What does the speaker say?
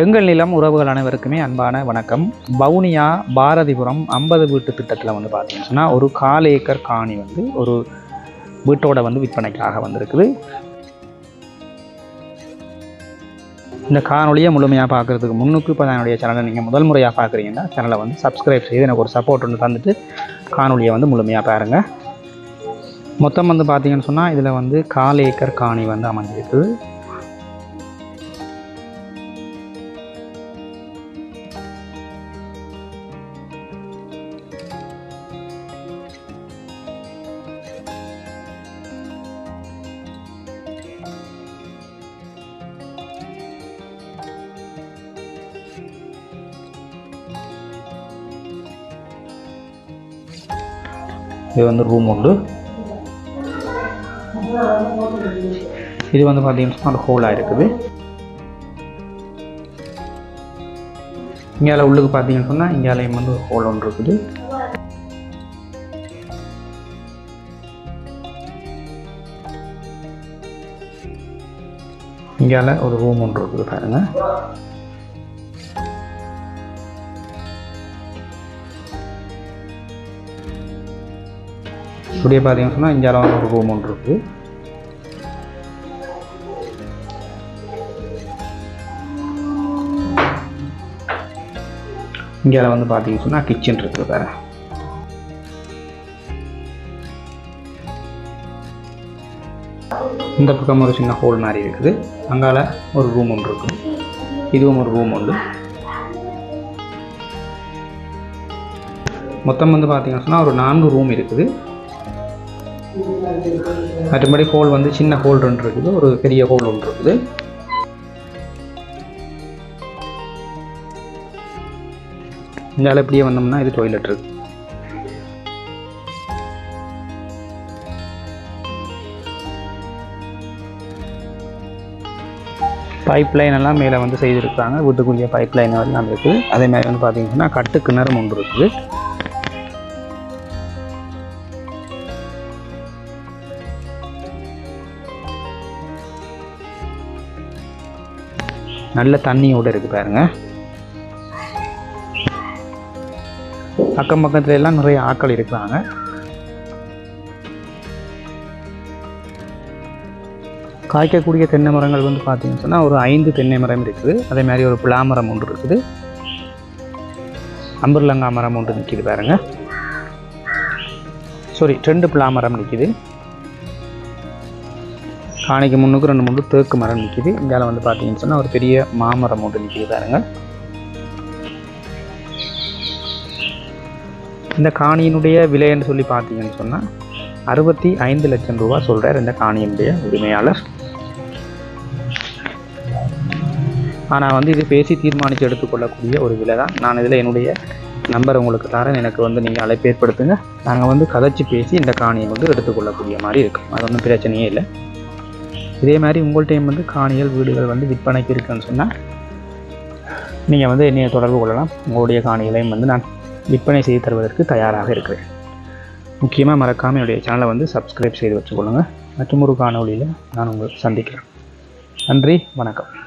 எங்கள் நிலம் உறவுகள் அனைவருக்குமே அன்பான வணக்கம். வவுனியா பாரதிபுரம் ஐம்பது வீட்டு திட்டத்தில் வந்து பார்த்தீங்கன்னா ஒரு கால் ஏக்கர் காணி வந்து ஒரு வீட்டோட வந்து விற்பனைக்காக வந்திருக்குது. இந்த காணொலியை முழுமையாக பார்க்குறதுக்கு முன்னுக்கு இப்போ என்னுடைய சேனலை நீங்கள் முதல் முறையாக பார்க்குறீங்கன்னா சேனலை வந்து சப்ஸ்கிரைப் செய்து எனக்கு ஒரு சப்போர்ட் ஒன்று தந்துட்டு காணொலியை வந்து முழுமையாக பாருங்கள் மொத்தம் வந்து பார்த்தீங்கன்னு சொன்னால் இதில் வந்து கால் ஏக்கர் காணி வந்து அமைஞ்சிருக்குது. இது வந்து ரூம் உண்டு. இது வந்து பார்த்தீங்கன்னா சொன்னால் ஹோலாக இருக்குது. இங்கால உள்ளுக்கு பார்த்தீங்கன்னு சொன்னால் இங்காலையும் வந்து ஹோல் ஒன்று இருக்குது. இங்கால ஒரு ரூம் ஒன்று இருக்குது பாருங்க. இப்படியே பார்த்தீங்கன்னு சொன்னால் இந்தியாவில் வந்து ஒரு ரூம் ஒன்று இருக்குது இங்கே வந்து பார்த்தீங்கன்னு சொன்னால் கிச்சன் இருக்குது வேறு. இந்த பக்கம் ஒரு சின்ன ஹோல் மாதிரி இருக்குது. அங்கால ஒரு ரூம் ஒன்று இருக்குது இதுவும் ஒரு ரூம் உண்டு மொத்தம் வந்து பார்த்தீங்கன்னு சொன்னால் ஒரு நான்கு ரூம் இருக்குது. மற்றபடி ஹோல் வந்து சின்ன ஹோல் ஒன்று இருக்குது. ஒரு பெரிய ஹோல் ஒன்று இருக்குது. இந்த இப்படியே வந்தோம்னா இது டாய்லெட் இருக்கு. பைப் லைன் எல்லாம் மேலே வந்து செய்திருக்காங்க வீட்டுக்குரிய பைப் லைன் எல்லாம் இருக்குது. அதே மாதிரி வந்து பார்த்தீங்கன்னா கட்டு கிணறு ஒன்று இருக்குது. நல்ல தண்ணியோடு இருக்குது பாருங்க. அக்கம் பக்கத்துல எல்லாம் நிறைய ஆட்கள் இருக்கிறாங்க. காய்க்கக்கூடிய தென்னை மரங்கள் வந்து பார்த்தீங்கன்னு சொன்னால் ஒரு ஐந்து தென்னை மரம் இருக்குது. அதே மாதிரி ஒரு பிளா மரம் ஒன்று இருக்குது. அம்பர்லங்கா மரம் ஒன்று நிற்கிது பாருங்க. சாரி ரெண்டு பிளா மரம் நிற்கிது காணிக்கு முன்னுக்கு ரெண்டு மூணு தேக்கு மரம் நிற்கிது இந்தியாவில் வந்து பார்த்தீங்கன்னு சொன்னால் ஒரு பெரிய மாமரம் ஒன்று நிற்கிது பாருங்க. இந்த காணியினுடைய விலைன்னு சொல்லி பார்த்தீங்கன்னு சொன்னால் அறுபத்தி ஐந்து லட்சம் ரூபா சொல்கிறார் இந்த காணியினுடைய உரிமையாளர். ஆனால் வந்து இது பேசி தீர்மானித்து எடுத்துக்கொள்ளக்கூடிய ஒரு விலை தான் நான் இதில் என்னுடைய நம்பர் உங்களுக்கு தரேன். எனக்கு வந்து நீங்கள் அழைப்பு ஏற்படுத்துங்க. நாங்கள் வந்து கதைச்சி பேசி இந்த காணியை வந்து எடுத்துக்கொள்ளக்கூடிய மாதிரி இருக்கும். அது ஒன்றும் பிரச்சனையே இல்லை. இதே மாதிரி உங்கள்கிட்டையும் வந்து காணிகள் வீடுகள் வந்து விற்பனைக்கு இருக்குன்னு சொன்னால் நீங்கள் வந்து என்னைய தொடர்பு கொள்ளலாம். உங்களுடைய காணிகளையும் வந்து நான் விற்பனை செய்து தருவதற்கு தயாராக இருக்கிறேன். முக்கியமாக மறக்காமல் என்னுடைய சேனலை வந்து சப்ஸ்கிரைப் செய்து வச்சுக்கொள்ளுங்கள் மற்றும் ஒரு காணொலியில் நான் உங்களை சந்திக்கிறேன். நன்றி வணக்கம்.